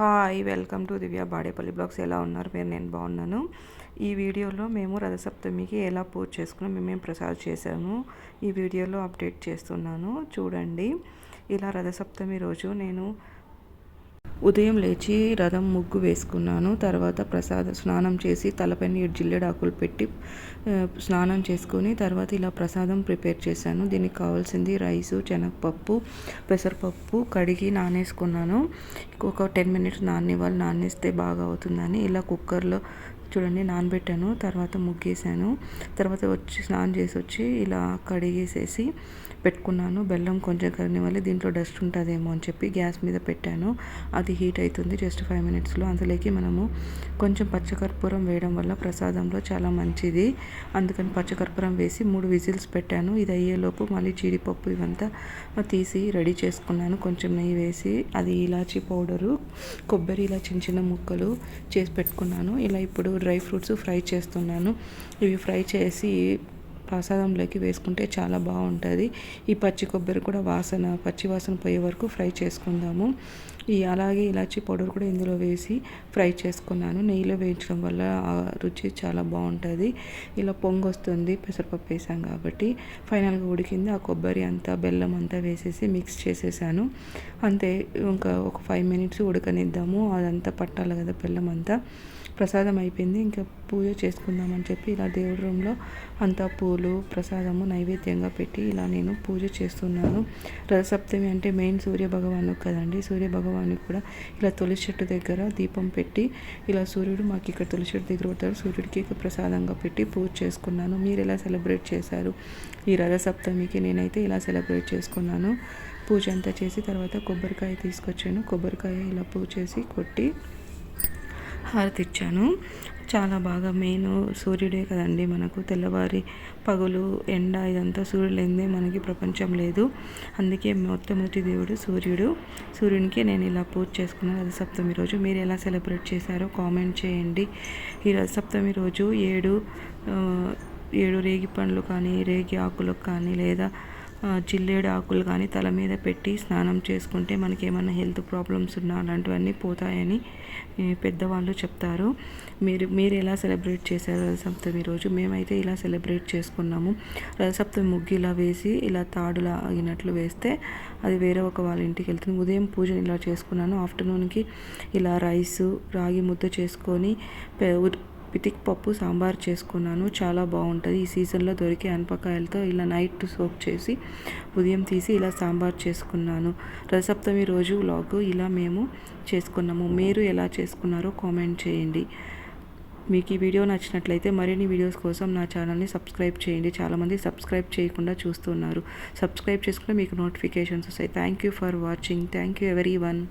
Hi welcome to Divya Badepalli blogs. ఎలా ఉన్నారు? మీరు నేను బాగున్నాను. ఈ వీడియోలో మేము రథసప్తమికి ఎలా పూజ చేసుకున్నాం మేమేం ప్రసాద్ చేశాము ఈ వీడియోలో అప్డేట్ చేస్తున్నాను. చూడండి. ఇలా రథసప్తమి రోజు నేను ఉదయం లేచి రథం ముగ్గు వేసుకున్నాను. తర్వాత ప్రసాద స్నానం చేసి తలపైన జిల్లెడాకులు పెట్టి స్నానం చేసుకొని తర్వాత ఇలా ప్రసాదం ప్రిపేర్ చేశాను. దీనికి కావాల్సింది రైసు శనగపప్పు పెసరపప్పు కడిగి నానేసుకున్నాను. ఒక టెన్ మినిట్స్ నానివ్వాలి నానేస్తే బాగా అవుతుందని ఇలా కుక్కర్లో చూడండి నానబెట్టాను తర్వాత ముగ్గేసాను తర్వాత వచ్చి స్నానం చేసి వచ్చి ఇలా కడిగేసేసి పెట్టుకున్నాను. బెల్లం కొంచెం కరినివ్వాలి దీంట్లో డస్ట్ ఉంటుందేమో అని చెప్పి గ్యాస్ మీద పెట్టాను. అది హీట్ అవుతుంది జస్ట్ ఫైవ్ మినిట్స్లో. అందులోకి మనము కొంచెం పచ్చకర్పూరం వేయడం వల్ల ప్రసాదంలో చాలా మంచిది. అందుకని పచ్చకర్పూరం వేసి మూడు విజిల్స్ పెట్టాను. ఇది అయ్యేలోపు మళ్ళీ జీడిపప్పు ఇవంతా తీసి రెడీ చేసుకున్నాను. కొంచెం నెయ్యి వేసి అది ఇలాచీ పౌడరు కొబ్బరి ఇలా చిన్న చిన్న ముక్కలు చేసి పెట్టుకున్నాను. ఇలా ఇప్పుడు డ్రై ఫ్రూట్స్ ఫ్రై చేస్తున్నాను. ఇవి ఫ్రై చేసి ప్రసాదంలోకి వేసుకుంటే చాలా బాగుంటుంది. ఈ పచ్చి కొబ్బరి కూడా వాసన పచ్చి వాసన పోయే వరకు ఫ్రై చేసుకుందాము. ఈ అలాగే ఇలాచి పౌడర్ కూడా ఇందులో వేసి ఫ్రై చేసుకున్నాను. నెయ్యిలో వేయించడం వల్ల ఆ రుచి చాలా బాగుంటుంది. ఇలా పొంగు వస్తుంది పెసరపప్పు వేసాం కాబట్టి. ఫైనల్గా ఉడికింది ఆ కొబ్బరి అంతా బెల్లం అంతా వేసేసి మిక్స్ చేసేసాను. అంతే ఇంకా ఒక ఫైవ్ మినిట్స్ ఉడకనిద్దాము. అదంతా పట్టాలి కదా బెల్లం అంతా. ప్రసాదం అయిపోయింది. ఇంకా పూజ చేసుకుందామని చెప్పి ఇలా దేవుడి రూమ్లో అంతా పూలు ప్రసాదము నైవేద్యంగా పెట్టి ఇలా నేను పూజ చేస్తున్నాను. రథసప్తమి అంటే మెయిన్ సూర్య భగవాను కదండి. సూర్య భగవానికి కూడా ఇలా తులసి చెట్టు దగ్గర దీపం పెట్టి ఇలా సూర్యుడు మాకు ఇక్కడ తులసి చెట్టు దగ్గర ఉంటారు సూర్యుడికి ప్రసాదంగా పెట్టి పూజ చేసుకున్నాను. మీరు ఎలా సెలబ్రేట్ చేశారు? ఈ రథసప్తమికి నేనైతే ఇలా సెలబ్రేట్ చేసుకున్నాను. పూజ అంతా చేసి తర్వాత కొబ్బరికాయ తీసుకొచ్చాను. కొబ్బరికాయ ఇలా పూజ చేసి కొట్టి హారతి ఇచ్చాను. చాలా బాగా మెయిన్ సూర్యుడే కదండి మనకు. తెల్లవారి పగులు ఎండ ఇదంతా సూర్యుడు లేనిదే మనకి ప్రపంచం లేదు. అందుకే మొట్టమొదటి దేవుడు సూర్యుడు. సూర్యునికి నేను ఇలా పూజ చేసుకున్నాను రథసప్తమి రోజు. మీరు ఎలా సెలబ్రేట్ చేశారో కామెంట్ చేయండి. ఈ రథసప్తమి రోజు ఏడు ఏడు రేగి పండ్లు కానీ రేగి ఆకులకు కానీ లేదా చిల్లేడు ఆకులు కానీ తల మీద పెట్టి స్నానం చేసుకుంటే మనకి ఏమైనా హెల్త్ ప్రాబ్లమ్స్ ఉన్నా అలాంటివన్నీ పోతాయని పెద్దవాళ్ళు చెప్తారు. మీరు మీరు ఎలా సెలబ్రేట్ చేశారు రథసప్తమి రోజు? మేమైతే ఇలా సెలబ్రేట్ చేసుకున్నాము. రథసప్తమి ముగ్గు ఇలా వేసి ఇలా తాడులా ఆగినట్లు వేస్తే అది వేరే ఒక వాళ్ళ ఇంటికి వెళ్తుంది. ఉదయం పూజను ఇలా చేసుకున్నాను. ఆఫ్టర్నూన్కి ఇలా రైసు రాగి ముద్ద చేసుకొని పితిక్ పప్పు సాంబార్ చేసుకున్నాను. చాలా బాగుంటుంది. ఈ సీజన్లో దొరికే అనపకాయలతో ఇలా నైట్ సోప్ చేసి ఉదయం తీసి ఇలా సాంబార్ చేసుకున్నాను. రసప్తమి రోజు వ్లాగ్ ఇలా మేము చేసుకున్నాము. మీరు ఎలా చేసుకున్నారో కామెంట్ చేయండి. మీకు ఈ వీడియో నచ్చినట్లయితే మరిన్ని వీడియోస్ కోసం నా ఛానల్ని సబ్స్క్రైబ్ చేయండి. చాలామంది సబ్స్క్రైబ్ చేయకుండా చూస్తున్నారు. సబ్స్క్రైబ్ చేసుకుంటే మీకు నోటిఫికేషన్స్ వస్తాయి. Thank you for watching thank you everyone